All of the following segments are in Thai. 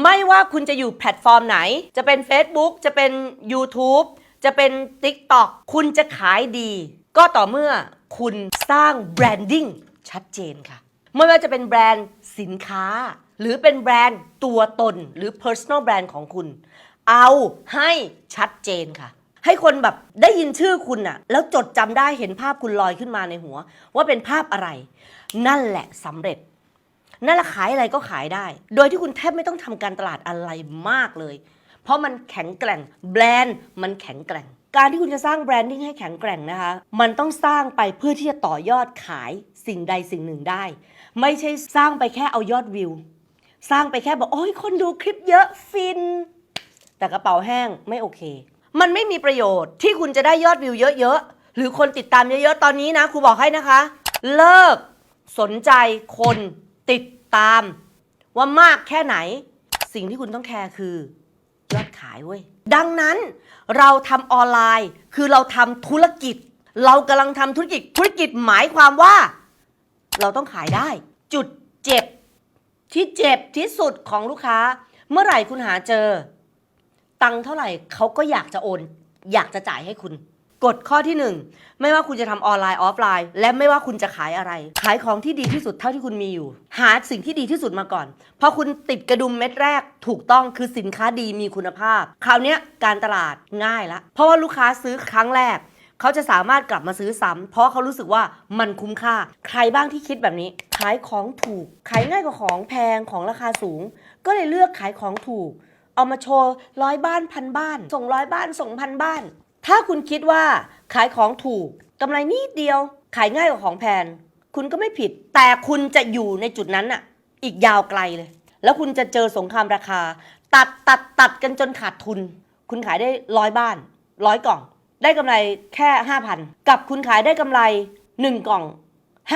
ไม่ว่าคุณจะอยู่แพลตฟอร์มไหน จะเป็น Facebook จะเป็น YouTube จะเป็น TikTok คุณจะขายดี ก็ต่อเมื่อคุณสร้างแบรนดิ้งชัดเจนค่ะ ไม่ว่าจะเป็นแบรนด์สินค้า หรือเป็นแบรนด์ตัวตนหรือ personal brand ของคุณ เอาให้ชัดเจนค่ะ ให้คนแบบได้ยินชื่อคุณน่ะ แล้วจดจำได้เห็นภาพคุณลอยขึ้นมาในหัว ว่าเป็นภาพอะไร นั่นแหละสำเร็จ นั่นแหละขายอะไรก็ขายได้ โดยที่คุณแทบไม่ต้องทำการตลาดอะไรมากเลย เพราะมันแข็งแกร่ง แบรนด์มันแข็งแกร่ง การที่คุณจะสร้างแบรนดิ้งให้แข็งแกร่งนะคะ มันต้องสร้างไปเพื่อที่จะต่อยอดขายสิ่งใดสิ่งหนึ่งได้ ไม่ใช่สร้างไปแค่เอายอดวิว สร้างไปแค่บอกโอ้ยคนดูคลิปเยอะฟิน แต่กระเป๋าแห้งไม่โอเค มันไม่มีประโยชน์ที่คุณจะได้ยอดวิวเยอะๆหรือคนติดตามเยอะๆตอนนี้นะครูบอกให้นะคะ เลิกสนใจคน ติดตามว่ามากแค่ไหน สิ่งที่คุณต้องแคร์คือยอดขายเว้ย ดังนั้นเราทำออนไลน์คือเราทำธุรกิจ เรากำลังทำธุรกิจธุรกิจหมายความว่า เราต้องขายได้ จุดเจ็บ ที่เจ็บที่สุดของลูกค้า เมื่อไหร่คุณหาเจอ ตังเท่าไหร่เขาก็อยากจะโอน อยากจะจ่ายให้คุณ กฎข้อที่หนึ่งไม่ว่าคุณจะทำออนไลน์ออฟไลน์ และไม่ว่าคุณจะขายอะไร ขายของที่ดีที่สุดเท่าที่คุณมีอยู่ หาสิ่งที่ดีที่สุดมาก่อน พอคุณติดกระดุมเม็ดแรกถูกต้องคือสินค้าดีมีคุณภาพ คราวนี้การตลาดง่ายละ เพราะว่าลูกค้าซื้อครั้งแรกเขาจะสามารถกลับมาซื้อซ้ำเพราะเขารู้สึกว่ามันคุ้มค่า ใครบ้างที่คิดแบบนี้ ขายของถูก ขายง่ายกว่าของแพงของราคาสูง ก็เลยเลือกขายของถูก เอามาโชว์ร้อยบ้านพันบ้าน ส่งร้อยบ้านส่งพันบ้าน ถ้าคุณคิดว่าขายของถูกกำไรนิดเดียว ขายง่ายกว่าของแพงคุณก็ไม่ผิด แต่คุณจะอยู่ในจุดนั้นน่ะ อีกยาวไกลเลย แล้วคุณจะเจอสงครามราคา ตัดตัดตัดกันจนขาดทุน คุณขายได้ร้อยบ้านร้อยกล่อง ได้กำไรแค่ห้าพันกับคุณขายได้กำไรหนึ่งกล่อง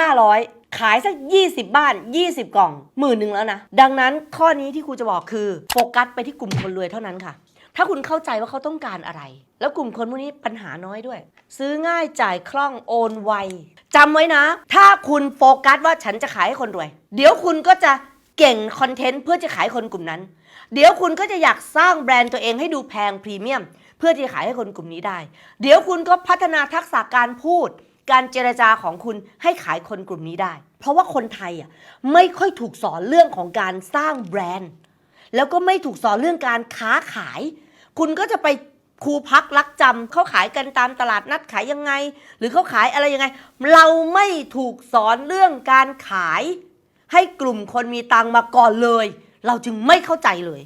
500ขายสัก 20 บ้าน 20 กล่องหมื่นหนึ่งแล้วนะ ดังนั้นข้อนี้ที่ครูจะบอกคือ โฟกัสไปที่กลุ่มคนรวยเท่านั้นค่ะ ถ้าคุณเข้าใจว่าเขาต้องการอะไร แล้วกลุ่มคนพวกนี้ปัญหาน้อยด้วย ซื้อง่ายจ่ายคล่องโอนไวจำไว้นะ ถ้าคุณโฟกัสว่าฉันจะขายให้คนรวย เดี๋ยวคุณก็จะเก่งคอนเทนต์เพื่อจะขายคนกลุ่มนั้น เดี๋ยวคุณก็จะอยากสร้างแบรนด์ตัวเองให้ดูแพงพรีเมียม เพื่อที่จะขายให้คนกลุ่มนี้ได้ เดี๋ยวคุณก็พัฒนาทักษะการพูด การเจรจาของคุณให้ขายคนกลุ่มนี้ได้ เพราะว่าคนไทยอะไม่ค่อยถูกสอนเรื่องของการสร้างแบรนด์ แล้วก็ไม่ถูกสอนเรื่องการค้าขาย คุณก็จะไปครูพักรักจำเขาขายกันตามตลาดนัดขายยังไง หรือเขาขายอะไรยังไง เราไม่ถูกสอนเรื่องการขาย ให้กลุ่มคนมีตังมาก่อนเลย เราจึงไม่เข้าใจเลย